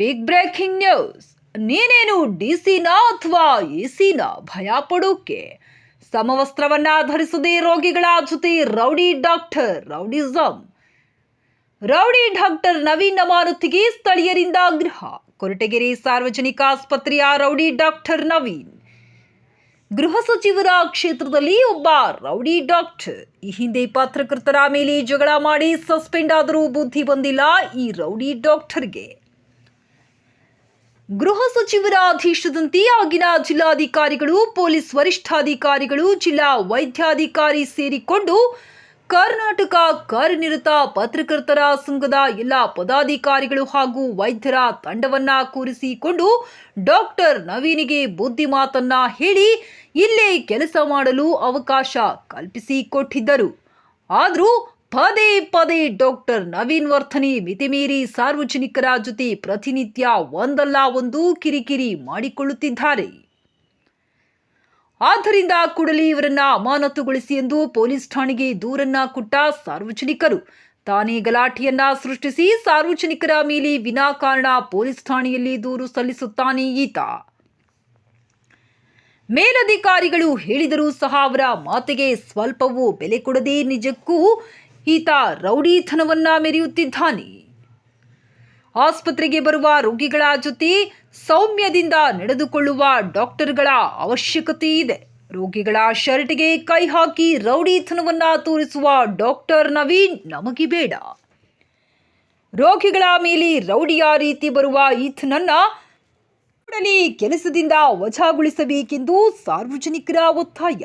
Big breaking news ನೀನೇನು D ಸಿನಾ ಅಥವಾ ಎ ಸಿನಾ ಭಯ ಪಡೋಕೆ? ಸಮವಸ್ತ್ರವನ್ನ ಧರಿಸದೆ ರೋಗಿಗಳ ಜೊತೆ rowdy doctor rowdyism rowdy doctor Naveen ಮಾರುತಿಗೆ ಸ್ಥಳೀಯರಿಂದ ಆಗ್ರಹ. ಕೊರಟಗೆರೆ ಸಾರ್ವಜನಿಕ ಆಸ್ಪತ್ರೆಯ ರೌಡಿ ಡಾಕ್ಟರ್ ನವೀನ್. ಗೃಹ ಸಚಿವರ ಕ್ಷೇತ್ರದಲ್ಲಿ ಒಬ್ಬ ರೌಡಿ ಡಾಕ್ಟರ್. ಈ ಹಿಂದೆ ಪತ್ರಕರ್ತರ ಮೇಲೆ ಜಗಳ ಮಾಡಿ ಸಸ್ಪೆಂಡ್ ಆದರೂ ಬುದ್ಧಿ ಬಂದಿಲ್ಲ ಈ ರೌಡಿ ಡಾಕ್ಟರ್ಗೆ. ಗೃಹ ಸಚಿವರ ಆದೇಶದಂತೆ ಆಗಿನ ಜಿಲ್ಲಾಧಿಕಾರಿಗಳು, ಪೊಲೀಸ್ ವರಿಷ್ಠಾಧಿಕಾರಿಗಳು, ಜಿಲ್ಲಾ ವೈದ್ಯಾಧಿಕಾರಿ ಸೇರಿಕೊಂಡು ಕರ್ನಾಟಕ ಕಾರ್ಯನಿರತ ಪತ್ರಕರ್ತರ ಸಂಘದ ಎಲ್ಲ ಪದಾಧಿಕಾರಿಗಳು ಹಾಗೂ ವೈದ್ಯರ ತಂಡವನ್ನ ಕೂರಿಸಿಕೊಂಡು ಡಾಕ್ಟರ್ ನವೀನಿಗೆ ಬುದ್ಧಿ ಮಾತನ್ನ ಹೇಳಿ ಇಲ್ಲೇ ಕೆಲಸ ಮಾಡಲು ಅವಕಾಶ ಕಲ್ಪಿಸಿಕೊಟ್ಟಿದ್ದರು ಆದರೂ ಪದೇ ಪದೇ ಡಾಕ್ಟರ್ ನವೀನ್ ವರ್ತನೆ ಮಿತಿಮೀರಿ ಸಾರ್ವಜನಿಕರ ಜೊತೆ ಪ್ರತಿನಿತ್ಯ ಒಂದಲ್ಲ ಒಂದು ಕಿರಿಕಿರಿ ಮಾಡಿಕೊಳ್ಳುತ್ತಿದ್ದಾರೆ. ಆದ್ದರಿಂದ ಕೂಡಲೇ ಇವರನ್ನ ಅಮಾನತುಗೊಳಿಸಿ ಎಂದು ಪೊಲೀಸ್ ಠಾಣೆಗೆ ದೂರನ್ನ ಕೊಟ್ಟ ಸಾರ್ವಜನಿಕರು ತಾನೇ ಗಲಾಟೆಯನ್ನ ಸೃಷ್ಟಿಸಿ ಸಾರ್ವಜನಿಕರ ಮೇಲೆ ವಿನಾಕಾರಣ ಪೊಲೀಸ್ ಠಾಣೆಯಲ್ಲಿ ದೂರು ಸಲ್ಲಿಸುತ್ತಾನೆ ಈತ. ಮೇಲಧಿಕಾರಿಗಳು ಹೇಳಿದರೂ ಸಹ ಅವರ ಮಾತಿಗೆ ಸ್ವಲ್ಪವೂ ಬೆಲೆ ಕೊಡದೆ ನಿಜಕ್ಕೂ ಈತ ರೌಡಿತನವನ್ನ ಮೆರೆಯುತ್ತಿದ್ದಾನೆ. ಆಸ್ಪತ್ರೆಗೆ ಬರುವ ರೋಗಿಗಳ ಜೊತೆ ಸೌಮ್ಯದಿಂದ ನಡೆದುಕೊಳ್ಳುವ ಡಾಕ್ಟರ್ಗಳ ಅವಶ್ಯಕತೆ ಇದೆ. ರೋಗಿಗಳ ಶರ್ಟ್ಗೆ ಕೈ ಹಾಕಿ ರೌಡಿತನವನ್ನ ತೋರಿಸುವ ಡಾಕ್ಟರ್ ನವೀನ್ ನಮಗೆ ಬೇಡ. ರೋಗಿಗಳ ಮೇಲೆ ರೌಡಿಯ ರೀತಿ ಬರುವ ಈತನನ್ನ ಕೆಲಸದಿಂದ ವಜಾಗೊಳಿಸಬೇಕೆಂದು ಸಾರ್ವಜನಿಕರ ಒತ್ತಾಯ.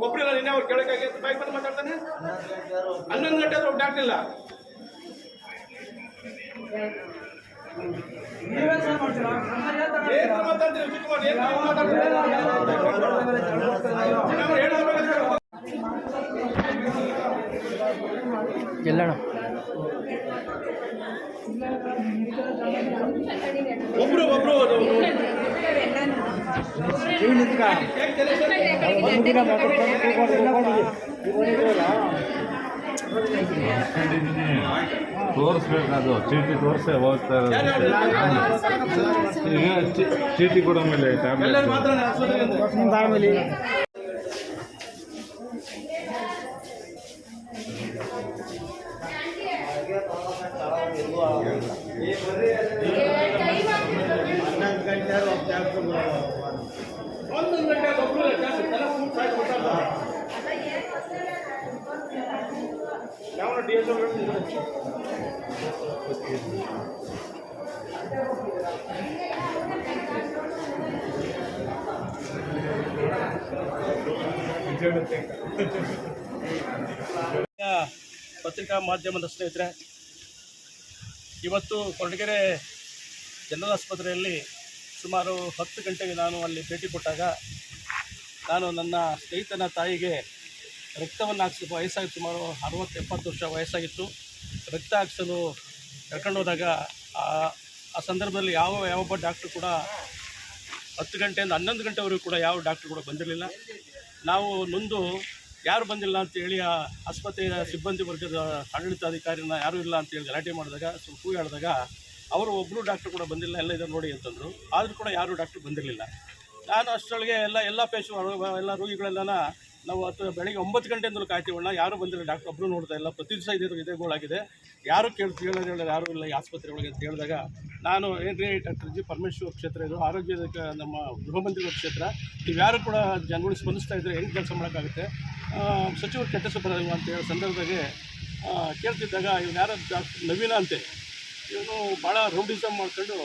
ಒಬ್ಬರಿಲ್ಲ ನಿನ್ನೆ ಅವ್ರು ಕೇಳಕ್ಕಾಗಿ ಬೈಕ್ ಬಂದು ಮಾತಾಡ್ತಾನೆ. ಹನ್ನೊಂದು ಗಂಟೆ ಆದ್ರೂ ಡಾಕ್ಟರ್ ಇಲ್ಲ. ಎಲ್ಲಣ್ಣ? ಒಬ್ರು ಒಬ್ರು ತೋರಿಸ್ಬೇಕು ಅದು ಚೀಟಿ ತೋರಿಸೇ ಹೋಗ್ತಾ ಇರೋದು ಚೀಟಿ ಕೊಡೋ ಮೇಲೆ ಟ್ಯಾಬ್ಲೆಟ್ ಯಾವ ಡಿ ಪತ್ರಿಕಾ ಮಾಧ್ಯಮದ ಸ್ನೇಹಿತರೆ ಇವತ್ತು ಕೊರಟಗೆರೆ ಜನರಲ್ ಆಸ್ಪತ್ರೆಯಲ್ಲಿ ಸುಮಾರು ಹತ್ತು ಗಂಟೆಗೆ ನಾನು ಅಲ್ಲಿ ಭೇಟಿ ಕೊಟ್ಟಾಗ ನಾನು ನನ್ನ ಸ್ನೇಹಿತನ ತಾಯಿಗೆ ರಕ್ತವನ್ನು ಹಾಕ್ಸಿ ವಯಸ್ಸಾಗಿ ಸುಮಾರು ಅರವತ್ತು, ಎಪ್ಪತ್ತು ವರ್ಷ ವಯಸ್ಸಾಗಿತ್ತು. ರಕ್ತ ಹಾಕಿಸಲು ಕರ್ಕೊಂಡು ಹೋದಾಗ ಆ ಸಂದರ್ಭದಲ್ಲಿ ಯಾವ ಯಾವೊಬ್ಬ ಡಾಕ್ಟ್ರು ಕೂಡ ಹತ್ತು ಗಂಟೆಯಿಂದ ಹನ್ನೊಂದು ಗಂಟೆವರೆಗೂ ಕೂಡ ಯಾವ ಡಾಕ್ಟ್ರು ಕೂಡ ಬಂದಿರಲಿಲ್ಲ. ನಾವು ನೊಂದು ಯಾರು ಬಂದಿಲ್ಲ ಅಂತೇಳಿ ಆ ಆಸ್ಪತ್ರೆಯ ಸಿಬ್ಬಂದಿ ವರ್ಗದ ಆಡಳಿತಾಧಿಕಾರಿನ ಯಾರೂ ಇಲ್ಲ ಅಂತೇಳಿ ಗಲಾಟೆ ಮಾಡಿದಾಗ ಸ್ವಲ್ಪ ಕೂಗಿ ಹೇಳಿದಾಗ ಅವರು ಒಬ್ಬರು ಡಾಕ್ಟ್ರು ಕೂಡ ಬಂದಿಲ್ಲ, ಎಲ್ಲ ಇದ್ದಾರೆ ನೋಡಿ ಅಂತಂದರು. ಆದರೂ ಕೂಡ ಯಾರೂ ಡಾಕ್ಟ್ರು ಬಂದಿರಲಿಲ್ಲ. ನಾನು ಅಷ್ಟರೊಳಗೆ ಎಲ್ಲ ಎಲ್ಲ ಪೇಶು ಎಲ್ಲ ರೋಗಿಗಳೆಲ್ಲ ನಾವು ಹತ್ತು, ಬೆಳಗ್ಗೆ ಒಂಬತ್ತು ಗಂಟೆಯಿಂದಲೂ ಕಾಯ್ತೀವಣ್ಣ ಯಾರು ಬಂದಿಲ್ಲ, ಡಾಕ್ಟರ್ ಒಬ್ಬರು ನೋಡ್ತಾ ಇಲ್ಲ. ಪ್ರತಿ ದಿವಸ ಇದೇ ಇದೇ ಗೋಳಾಗಿದೆ. ಯಾರು ಕೇಳಿ ಕೇಳೋದು ಯಾರು ಯಾರೂ ಇಲ್ಲ ಈ ಆಸ್ಪತ್ರೆ ಒಳಗೆ ಅಂತ ಹೇಳಿದಾಗ ನಾನು ರೀ ಡಾಕ್ಟರ್ ಜಿ ಪರಮೇಶ್ವರ್ ಕ್ಷೇತ್ರ ಇದು ಆರೋಗ್ಯದ ನಮ್ಮ ಗೃಹ ಮಂತ್ರಿಗಳ ಕ್ಷೇತ್ರ. ನೀವು ಯಾರು ಕೂಡ ಜನಗಳು ಸ್ಪಂದಿಸ್ತಾ ಇದ್ದರೆ ಹೆಂಗೆ ಕೆಲಸ ಮಾಡೋಕ್ಕಾಗುತ್ತೆ? ಸಚಿವರು ಕೆಟ್ಟ ಸುಬ್ಬರಲ್ವ ಅಂತ ಹೇಳೋ ಸಂದರ್ಭದಾಗೆ ಕೇಳ್ತಿದ್ದಾಗ ಇವನು ಯಾರು ಡಾಕ್ಟರ್ ನವೀನ ಅಂತೆ ಇವನು ಭಾಳ ರೌಡಿಸಮ್ ಮಾಡ್ಕೊಂಡು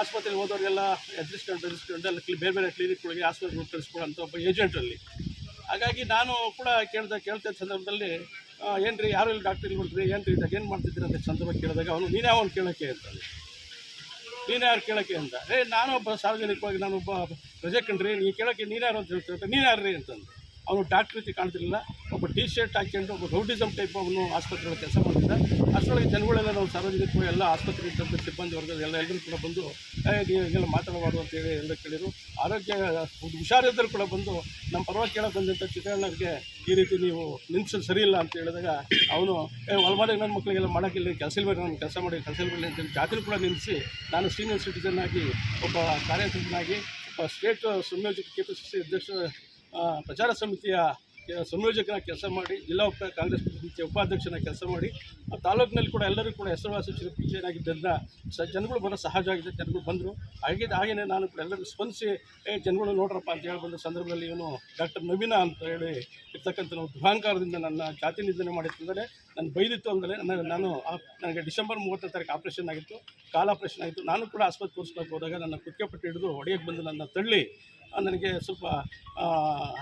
ಆಸ್ಪತ್ರೆಗೆ ಹೋದವ್ರಿಗೆಲ್ಲ ಎದುರಿಸ್ಕೊಂಡು ಎದುರಿಸ್ಕೊಂಡು ಅಲ್ಲಿ ಬೇರೆ ಬೇರೆ ಕ್ಲಿನಿಕ್ಗಳಿಗೆ ಆಸ್ಪತ್ರೆಗೆ ಕಳಿಸ್ಕೊಳ್ಳೋಂಥ ಒಬ್ಬ ಏಜೆಂಟಲ್ಲಿ ಹಾಗಾಗಿ ನಾನು ಕೂಡ ಕೇಳ್ದ ಕೇಳ್ತಾ ಸಂದರ್ಭದಲ್ಲಿ ಏನು ಯಾರು ಇಲ್ಲಿ ಡಾಕ್ಟರ್ ಇಲ್ಲಿ ಬರ್ತೀರಿ ಏನು ರೀ ಇದಾಗ ಏನು ಮಾಡ್ತಿದ್ದೀರಿ ಅಂತ ಸಂದರ್ಭ ಕೇಳಿದಾಗ ಅವನು, ನೀನೇ ಅವನು ಕೇಳೋಕ್ಕೆ ಅಂತಾನೆ ನೀನು ಯಾರು ಕೇಳೋಕ್ಕೆ ಅಂತ. ಏ ನಾನೊಬ್ಬ ಸಾರ್ವಜನಿಕವಾಗಿ ನಾನೊಬ್ಬ ರಜೆ ಕಂಡ್ರಿ ನೀವು ಕೇಳೋಕ್ಕೆ ನೀನು ಯಾರು ಅಂತ ಹೇಳ್ತಾರೆ ನೀನು ಯಾರು ರೀ ಅಂತಂದು. ಅವನು ಡಾಕ್ಟ್ರ್ ರೀತಿ ಕಾಣ್ತಿರಲಿಲ್ಲ. ಒಬ್ಬ ಟಿ ಶರ್ಟ್ ಹಾಕ್ಕೊಂಡು ಒಬ್ಬ ರೌಡಿಸಮ್ ಟೈಪ್ ಅವನು ಆಸ್ಪತ್ರೆಯಲ್ಲಿ ಕೆಲಸ ಮಾಡಿದ್ದ ಅಷ್ಟರೊಳಗೆ ಜನಗಳೆಲ್ಲ ನಾವು ಸಾರ್ವಜನಿಕರು ಎಲ್ಲ ಆಸ್ಪತ್ರೆ ಇದ್ದಂಥ ಸಿಬ್ಬಂದಿ ವರ್ಗದ ಎಲ್ಲ ಎಲ್ಲರೂ ಕೂಡ ಬಂದು ಹಿಂಗೆಲ್ಲ ಮಾತಾಡಬಾರ್ದು ಅಂತೇಳಿ ಎಲ್ಲ ಕೇಳಿದರು. ಆರೋಗ್ಯ ಒಂದು ಹುಷಾರಿದ್ದರೂ ಕೂಡ ಬಂದು ನಮ್ಮ ಪರವಾಗಿ ಕೇಳೋಕೆ ಬಂದಂಥ ಚಿತ್ರಣ್ಣರಿಗೆ ಈ ರೀತಿ ನೀವು ನಿಲ್ಸೋದು ಸರಿ ಇಲ್ಲ ಅಂತ ಹೇಳಿದಾಗ ಅವನು ಒಳಮಾದಾಗ ನನ್ನ ಮಕ್ಕಳಿಗೆಲ್ಲ ಮಾಡೋಕ್ಕಿಲ್ಲ ಕೆಲಸ ಇಲ್ಲ ನಾನು ಕೆಲಸ ಮಾಡಿ ಕೆಲಸ ಇಲ್ಬೇಡಿ ಅಂತೇಳಿ ಜಾತ್ರೆ ಕೂಡ ನಿಲ್ಲಿಸಿ ನಾನು ಸೀನಿಯರ್ ಸಿಟಿಸನ್ ಆಗಿ, ಒಬ್ಬ ಒಬ್ಬ ಸ್ಟೇಟ್ ಸಂಯೋಜಕ ಕೆ ಪಿ ಸಿ ಸಿ ಅಧ್ಯಕ್ಷ ಪ್ರಚಾರ ಸಮಿತಿಯ ಸಂಯೋಜಕನ ಕೆಲಸ ಮಾಡಿ, ಜಿಲ್ಲಾ ಉಪ ಕಾಂಗ್ರೆಸ್ ಸಮಿತಿಯ ಉಪಾಧ್ಯಕ್ಷನ ಕೆಲಸ ಮಾಡಿ, ಆ ತಾಲೂಕಿನಲ್ಲಿ ಕೂಡ ಎಲ್ಲರೂ ಕೂಡ ಹೆಸರುವಾಸಿ ಏನಾಗಿದ್ದರಿಂದ ಸ ಜನಗಳು ಬರೋ ಸಹಜ ಆಗಿದೆ, ಜನಗಳು ಬಂದರು. ಹಾಗಿದ್ದ ಹಾಗೆಯೇ ನಾನು ಕೂಡ ಎಲ್ಲರಿಗೂ ಸ್ಪಂದಿಸಿ, ಏ, ಜನಗಳು ನೋಡ್ರಪ್ಪ ಅಂತ ಹೇಳಿ ಬಂದ ಸಂದರ್ಭದಲ್ಲಿ ಇವನು ಡಾಕ್ಟರ್ ನವೀನ ಅಂತ ಹೇಳಿ ಇರ್ತಕ್ಕಂಥ ನಾವು ನನ್ನ ಜಾತಿ ನಿಂದನೆ ಮಾಡಿತ್ತಂದರೆ ನಾನು ಬೈದಿತ್ತು ಅಂದರೆ ನನ್ನ ನಾನು ನನಗೆ ಡಿಸೆಂಬರ್ ಮೂವತ್ತನೇ ತಾರೀಕು ಆಪ್ರೇಷನ್ ಆಗಿತ್ತು, ಕಾಲ ಆಪ್ರೇಷನ್ ಆಯಿತು ನಾನು ಕೂಡ ಆಸ್ಪತ್ರೆ ತೋರಿಸ್ಬೇಕು ಹೋದಾಗ ನನ್ನ ಕುಕ್ಕೆ ಪಟ್ಟಿ ಹಿಡಿದು ಹೊಡೆಯಕ್ಕೆ ಬಂದು ನನ್ನ ತಳ್ಳಿ ನನಗೆ ಸ್ವಲ್ಪ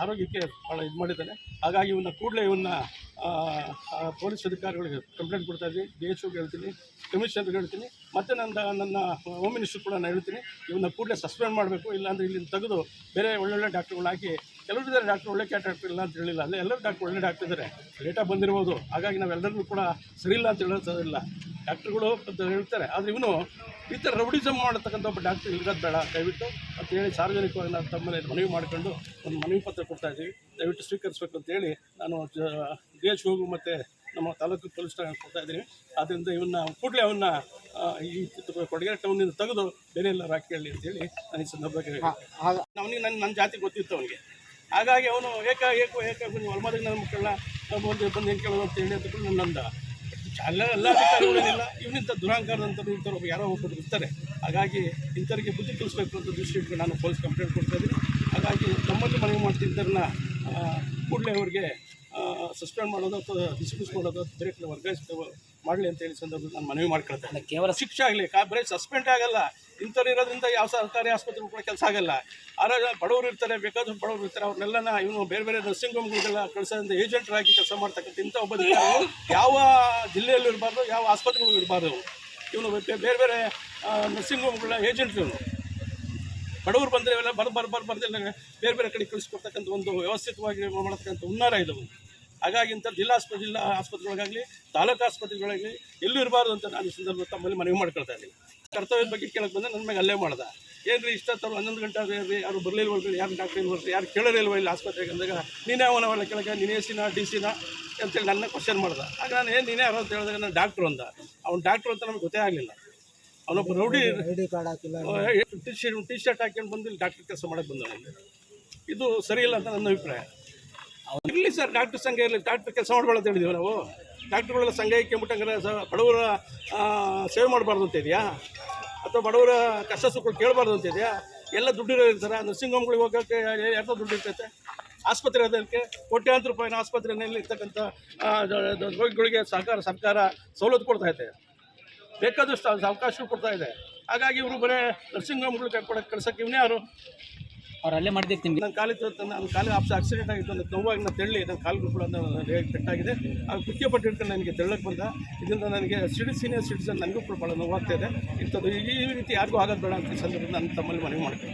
ಆರೋಗ್ಯಕ್ಕೆ ಭಾಳ ಇದು ಮಾಡಿದ್ದಾನೆ. ಹಾಗಾಗಿ ಇವನ್ನ ಕೂಡಲೇ ಇವನ್ನ ಪೊಲೀಸ್ ಅಧಿಕಾರಿಗಳಿಗೆ ಕಂಪ್ಲೇಂಟ್ ಕೊಡ್ತಾ ಇದ್ದೀನಿ. ಡಿ ಎಚ್ ಓಗೆ ಹೇಳ್ತೀನಿ ಕಮಿಷನರ್ಗೆ ಹೇಳ್ತೀನಿ, ಮತ್ತು ನನ್ನ ನನ್ನ ಹೋಮ್ ಮಿನಿಸ್ಟರ್ ಕೂಡ ನಾನು ಹೇಳ್ತೀನಿ, ಇವನ್ನ ಕೂಡಲೇ ಸಸ್ಪೆಂಡ್ ಮಾಡಬೇಕು. ಇಲ್ಲಾಂದರೆ ಇಲ್ಲಿಂದ ತೆಗೆದು ಬೇರೆ ಒಳ್ಳೊಳ್ಳೆ ಡಾಕ್ಟ್ರುಗಳು ಹಾಕಿ ಎಲ್ಲರೂ ಇದ್ದಾರೆ ಡಾಕ್ಟ್ರು ಒಳ್ಳೆ ಕ್ಯಾಟ್ ಡಾಕ್ಟರ್ ಇಲ್ಲ ಅಂತ ಹೇಳಿಲ್ಲ. ಅಲ್ಲೇ ಎಲ್ಲರೂ ಡಾಕ್ಟ್ರು ಒಳ್ಳೆ ಡಾಕ್ಟರ್ ಇದ್ದಾರೆ. ಲೇಟಾಗಿ ಬಂದಿರ್ಬೋದು. ಹಾಗಾಗಿ ನಾವೆಲ್ಲರಿಗೂ ಕೂಡ ಸರಿ ಇಲ್ಲ ಅಂತ ಹೇಳೋದಿಲ್ಲ ಡಾಕ್ಟ್ರುಗಳು ಅಂತ ಹೇಳ್ತಾರೆ. ಆದರೆ ಇವನು ಈ ಥರ ರೌಡಿಸಮ್ ಮಾಡತಕ್ಕಂಥ ಒಬ್ಬ ಡಾಕ್ಟ್ರ್ ಇರೋದು ಬೇಡ. ದಯವಿಟ್ಟು ಅಂತ ಹೇಳಿ ಸಾರ್ವಜನಿಕವಾಗಿ ನಾನು ತಮ್ಮಲ್ಲಿ ಮನವಿ ಮಾಡಿಕೊಂಡು ಒಂದು ಮನವಿ ಪತ್ರ ಕೊಡ್ತಾ ಇದ್ದೀವಿ. ದಯವಿಟ್ಟು ಸ್ವೀಕರಿಸಬೇಕು ಅಂತೇಳಿ ನಾನು ಡಿ ಎಚ್ ಹೋಗು ಮತ್ತು ನಮ್ಮ ತಾಲೂಕು ಪೊಲೀಸ್ ಠಾಣೆ ಕೊಡ್ತಾ ಇದ್ದೀನಿ. ಆದ್ದರಿಂದ ಇವನ್ನ ಕೂಡಲೇ ಅವನ್ನ ಈ ಕೊಡಗೇರಿ ಟೌನಿಂದ ತೆಗೆದು ಬೇರೆ ಎಲ್ಲ ಹಾಕಿ ಹೇಳಿ ಅಂತೇಳಿ ನಾನು ಈ ಸಂದರ್ಭದಲ್ಲಿ ಅವನಿಗೆ ನನ್ನ ನನ್ನ ಜಾತಿ ಗೊತ್ತಿತ್ತು ಅವನಿಗೆ. ಹಾಗಾಗಿ ಅವನು ಏಕ ಏಕ ಏಕ ಹೊಲ್ಮಾದಾಗ ನನ್ನ ಮಕ್ಕಳನ್ನ ಬಂದು ಬಂದು ಹೆಂಗೆ ಕೇಳೋದು ಅಂತ ಹೇಳಿ ಅಂತ ನನ್ನ ಎಲ್ಲ ಅಧಿಕಾರಿಗಳೇನಿಲ್ಲ ಇವನಿಂಥ ದುರಾಂಕಾರದಂಥವ್ರು ಇಂಥವ್ರು ಒಬ್ಬ ಯಾರೋ ಒಬ್ಬರು ಇರ್ತಾರೆ. ಹಾಗಾಗಿ ಇಂಥವ್ರಿಗೆ ಬುದ್ಧಿ ಕಲಿಸ್ಬೇಕು ಅಂತ ದೃಷ್ಟಿ ಇಟ್ಕೊಂಡು ನಾನು ಪೊಲೀಸ್ ಕಂಪ್ಲೇಂಟ್ ಕೊಡ್ತಾ ಇದ್ದೀನಿ. ಹಾಗಾಗಿ ನಮ್ಮಲ್ಲಿ ಮನವಿ ಮಾಡ್ತಿದ್ದರನ್ನ ಕೂಡಲೇ ಅವ್ರಿಗೆ ಸಸ್ಪೆಂಡ್ ಮಾಡೋದು ಅಥವಾ ಡಿಸ್ಮಿಸ್ ಮಾಡೋದು ಬೇರೆ ಕಡೆ ಮಾಡಲಿ ಅಂತ ಹೇಳಿ ಸಂದರ್ಭದಲ್ಲಿ ನಾನು ಮನವಿ ಮಾಡ್ಕೊಳ್ತೇನೆ. ಕೇವಲ ಶಿಕ್ಷೆ ಆಗಲಿ ಕಾ ಬರೀ ಸಸ್ಪೆಂಡ್ ಆಗಲ್ಲ. ಇಂಥವ್ರು ಇರೋದ್ರಿಂದ ಯಾವ ಸರ್ಕಾರಿ ಆಸ್ಪತ್ರೆ ಕೂಡ ಕೆಲಸ ಆಗಲ್ಲ. ಆದರೆ ಬಡವರು ಇರ್ತಾರೆ ಬೇಕಾದಷ್ಟು ಬಡವರು ಇರ್ತಾರೆ ಅವ್ರನ್ನೆಲ್ಲ ಇವನು ಬೇರೆ ಬೇರೆ ನರ್ಸಿಂಗ್ ಹೋಮ್ಗಳಿಗೆಲ್ಲ ಕಳಿಸೋದ್ರಿಂದ ಏಜೆಂಟ್ರಾಗಿ ಕೆಲಸ ಮಾಡ್ತಕ್ಕಂಥ ಇಂಥ ಒಬ್ಬ ಯಾವ ಜಿಲ್ಲೆಯಲ್ಲೂ ಇರಬಾರ್ದು ಯಾವ ಆಸ್ಪತ್ರೆಗಳು ಇರಬಾರ್ದು. ಇವನು ಬೇರೆ ಬೇರೆ ನರ್ಸಿಂಗ್ ಹೋಮ್ಗಳ ಏಜೆಂಟ್ ಇವನು. ಬಡವರು ಬಂದರೆ ಇವೆಲ್ಲ ಬರ್ ಬರ್ ಬರ್ ಬರ್ದಿಲ್ಲ ಬೇರೆ ಬೇರೆ ಕಡೆ ಕಳಿಸ್ಕೊಡ್ತಕ್ಕಂಥ ಒಂದು ವ್ಯವಸ್ಥಿತವಾಗಿ ಮಾಡ್ತಕ್ಕಂಥ ಹುನ್ನಾರ ಇದು. ಹಾಗಾಗಿ ಇಂಥ ಜಿಲ್ಲಾ ಆಸ್ಪತ್ರೆ ಜಿಲ್ಲಾ ಆಸ್ಪತ್ರೆಗಳಾಗಲಿ ತಾಲೂಕು ಆಸ್ಪತ್ರೆಗಳಾಗಲಿ ಎಲ್ಲೂ ಇರಬಾರ್ದು ಅಂತ ನಾನು ಈ ಸಂದರ್ಭ ತಮ್ಮಲ್ಲಿ ಮನವಿ ಮಾಡ್ಕೊಳ್ತಾ ಇದ್ದೀನಿ. ಕರ್ತವ್ಯದ ಬಗ್ಗೆ ಕೇಳಕ್ಕೆ ಬಂದರೆ ನನ್ನ ಮೇಲೆ ಅಲ್ಲೇ ಮಾಡ್ದ. ಏನು ರೀ ಇಷ್ಟೊತ್ತವ್ರು ಹನ್ನೊಂದು ಗಂಟೆ ಆದ್ರೆ ರೀ ಯಾರು ಬರಲಿಲ್ವಲ್ರಿ ಯಾರು ಡಾಕ್ಟರ್ ಇಲ್ವಲ್ರಿ ಯಾರು ಕೇಳೋರಿಲ್ವ ಇಲ್ಲಿ ಆಸ್ಪತ್ರೆಗೆ ಅಂದಾಗ ನೀನೇ ಅವನವಲ್ಲ ಕೆಳಗೆ ನೀನೇ ಸಿನ ಡಿ ಸಿನ ಅಂತೇಳಿ ನನ್ನ ಕ್ವಶನ್ ಮಾಡ್ದ. ಆಗ ನಾನು ಏನು ನೀನೇ ಯಾರು ಅಂತ ಹೇಳಿದಾಗ ನಾನು ಡಾಕ್ಟ್ರು ಅಂದ. ಅವ್ನು ಡಾಕ್ಟ್ರು ಅಂತ ನಮ್ಗೆ ಗೊತ್ತೇ ಆಗಲಿಲ್ಲ. ಅವನೊಬ್ಬ ರೌಡಿ ಐಡಿ ಕಾರ್ಡ್ ಹಾಕಿಲ್ಲ. ಟಿ ಶರ್ಟ್ ಟಿ ಶರ್ಟ್ ಹಾಕ್ಕೊಂಡು ಬಂದು ಡಾಕ್ಟ್ರ್ ಡಾಕ್ಟರ್ ಕೆಲಸ ಮಾಡಕ್ಕೆ ಬಂದಿಲ್ಲ ಇದು ಸರಿ ಇಲ್ಲ ಅಂತ ನನ್ನ ಅಭಿಪ್ರಾಯ. ಇರಲಿ ಸರ್, ಡಾಕ್ಟರ್ ಸಂಘ ಇರಲಿ, ಡಾಕ್ಟರ್ ಕೆಲಸ ಮಾಡಬಾರ್ದು ಹೇಳಿದೀವಿ ನಾವು. ಡಾಕ್ಟ್ರುಗಳೆಲ್ಲ ಸಂಘ ಇಕ್ಕೊಂಬಿಟ್ಟಂಗಾರೆ ಸರ್ ಬಡವರ ಸೇವೆ ಮಾಡಬಾರ್ದು ಅಂತ ಇದೆಯಾ? ಅಥವಾ ಬಡವರ ಕಷ್ಟ ಸುಖಗಳು ಕೇಳಬಾರ್ದು ಅಂತ ಇದೆಯಾ? ಎಲ್ಲ ದುಡ್ಡಿರೋ ಇರ್ತಾರೆ ನರ್ಸಿಂಗ್ ಹೋಮ್ಗಳಿಗೆ ಹೋಗೋಕ್ಕೆ ಯಾರ್ದೋ ದುಡ್ಡು ಇರ್ತೈತೆ. ಆಸ್ಪತ್ರೆ ಅದಕ್ಕೆ ಕೋಟ್ಯಾಂತರ ರೂಪಾಯಿನ ಆಸ್ಪತ್ರೆಯಲ್ಲಿ ಇರ್ತಕ್ಕಂಥ ರೋಗಿಗಳಿಗೆ ಸಹಕಾರ, ಸರ್ಕಾರ ಸವಲತ್ತು ಕೊಡ್ತಾ ಇದೆ. ಬೇಕಾದಷ್ಟು ಅವ್- ಅವಕಾಶ ಕೊಡ್ತಾ ಇದೆ. ಹಾಗಾಗಿ ಇವರು ಬರೀ ನರ್ಸಿಂಗ್ ಹೋಮ್ಗಳು ಕೊಡಕ್ಕೆ ಕಳ್ಸೋಕ್ಕೆ ಇವನೇ ಯಾರು? ಅವ್ರು ಅಲ್ಲೇ ಮಾಡಿದ್ದಕ್ಕೆ ನಿಮ್ಗೆ ನನ್ನ ಕಾಲಿಗೆ ನನ್ನ ಕಾಲಿಗೆ ಆಪ್ಸ್ ಆಕ್ಸಿಡೆಂಟ್ ಆಗಿತ್ತು ನನ್ನ ನೋವಾಗಿ ನಾನು ತೆಳ್ಳಿ ನನ್ನ ಕಾಲು ಕೂಡ ಪೆಟ್ಟಾಗಿದೆ ಅದು ಕುಕ್ಕೆ ಪಟ್ಟು ಹಿಡ್ಕೊಂಡು ನನಗೆ ತೆಳ್ಳಕ್ಕೆ ಬಂದ. ಇದರಿಂದ ನನಗೆ ಸಿಡಿ ಸೀನಿಯರ್ ಸಿಟಿಸನ್ ನನಗೂ ಕೂಡ ಭಾಳ ನೋವಾಗ್ತಾ ಇದೆ. ಇಂಥದ್ದು ಈ ರೀತಿ ಯಾರಿಗೂ ಆಗೋದು ಬೇಡ ಅಂತ ಸಂದರ್ಭದಲ್ಲಿ ನಾನು ತಮ್ಮಲ್ಲಿ ಮನವಿ ಮಾಡ್ತೀನಿ